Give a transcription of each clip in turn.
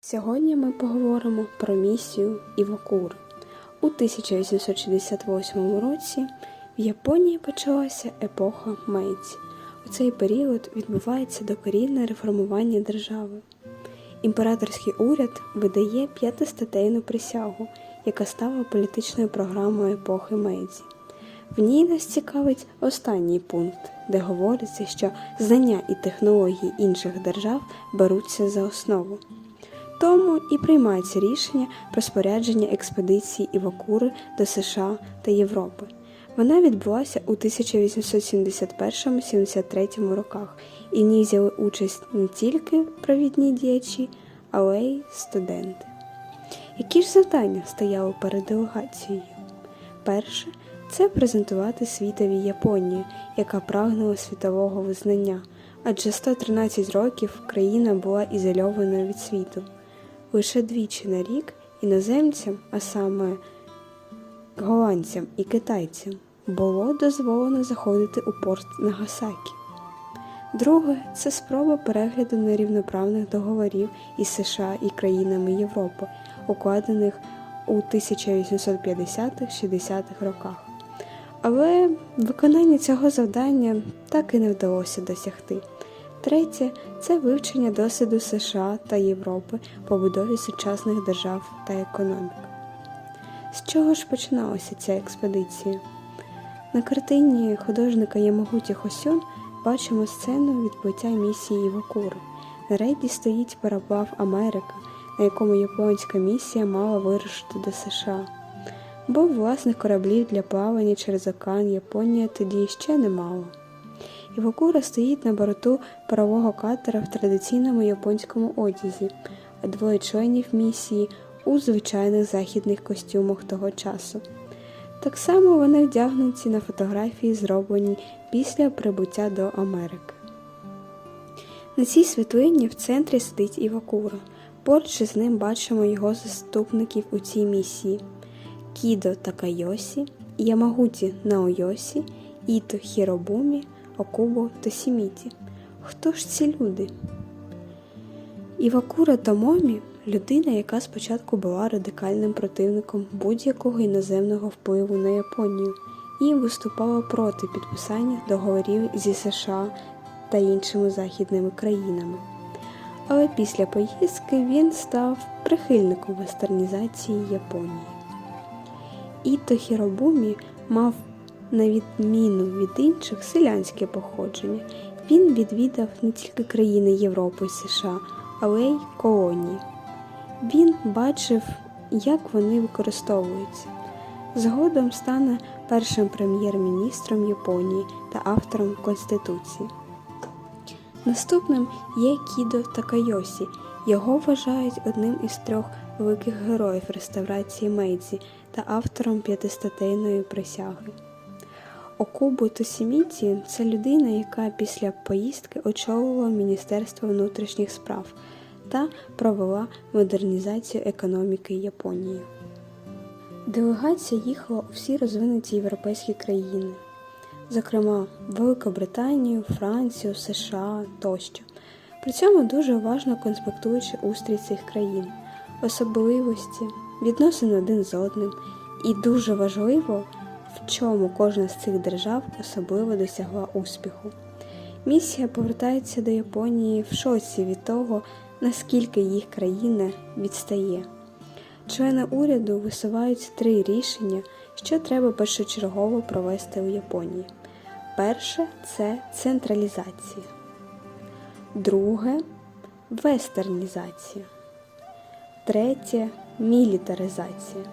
Сьогодні ми поговоримо про місію Івакури. У 1868 році в Японії почалася епоха Мейдзі. У цей період відбувається докорінне реформування держави. Імператорський уряд видає п'ятистатейну присягу, яка стала політичною програмою епохи Мейдзі. В ній нас цікавить останній пункт, де говориться, що знання і технології інших держав беруться за основу. Тому і приймається рішення про спорядження експедиції Івакури до США та Європи. Вона відбулася у 1871-73 роках, і в ній взяли участь не тільки провідні діячі, але й студенти. Які ж завдання стояли перед делегацією? Перше це презентувати світові Японію, яка прагнула світового визнання, адже 113 років країна була ізольованою від світу. Лише двічі на рік іноземцям, а саме голландцям і китайцям, було дозволено заходити у порт Нагасакі. Друге це спроба перегляду нерівноправних договорів із США і країнами Європи, укладених у 1850-60-х роках. Але виконання цього завдання так і не вдалося досягти. Третє це вивчення досвіду США та Європи по будові сучасних держав та економік. З чого ж починалася ця експедиція? На картині художника Ямагуті Хосюн бачимо сцену відплиття місії Івакури. На рейді стоїть параплав Америка, на якому японська місія мала вирушити до США. Бо власних кораблів для плавання через океан Японія тоді ще не мала. Івакура стоїть на борту парового катера в традиційному японському одязі, а двоє членів місії у звичайних західних костюмах того часу. Так само вони вдягнуті на фотографії, зроблені після прибуття до Америки. На цій світлині в центрі сидить Івакура. Поруч із ним бачимо його заступників у цій місії Кідо Такайосі, Ямагуті Наойосі, Іто Хіробумі, Окубо Тосіміті. Хто ж ці люди? Івакура Томомі людина, яка спочатку була радикальним противником будь-якого іноземного впливу на Японію і виступала проти підписання договорів зі США та іншими західними країнами. Але після поїздки він став прихильником вестернізації Японії. Іто Хіробумі мав на відміну від інших селянське походження. Він відвідав не тільки країни Європи і США, але й колонії. Він бачив, як вони використовуються. Згодом стане першим прем'єр-міністром Японії та автором Конституції. Наступним є Кідо Такайосі. Його вважають одним із трьох великих героїв реставрації Мейдзі та автором п'ятистатейної присяги. Окубу Тосіміті це людина, яка після поїздки очолила Міністерство внутрішніх справ та провела модернізацію економіки Японії. Делегація їхала у всі розвинуті європейські країни, зокрема Великобританію, Францію, США тощо. При цьому дуже уважно конспектуючи устрій цих країн, особливості, відносини один з одним, і дуже важливо, в чому кожна з цих держав особливо досягла успіху. Місія повертається до Японії в шоці від того, наскільки їх країна відстає. Члени уряду висувають три рішення, що треба першочергово провести у Японії. Перше це централізація, друге вестернізація, третє мілітаризація.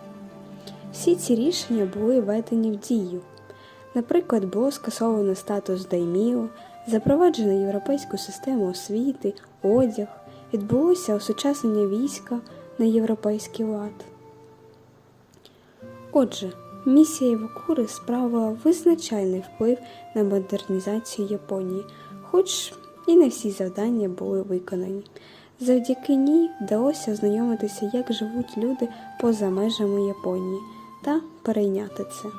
Всі ці рішення були введені в дію. Наприклад, було скасовано статус дайміо, запроваджено європейську систему освіти, одяг, відбулося осучаснення війська на європейський лад. Отже, місія Івакури справила визначальний вплив на модернізацію Японії, хоч і не всі завдання були виконані. Завдяки ній вдалося ознайомитися, як живуть люди поза межами Японії та перейняти це.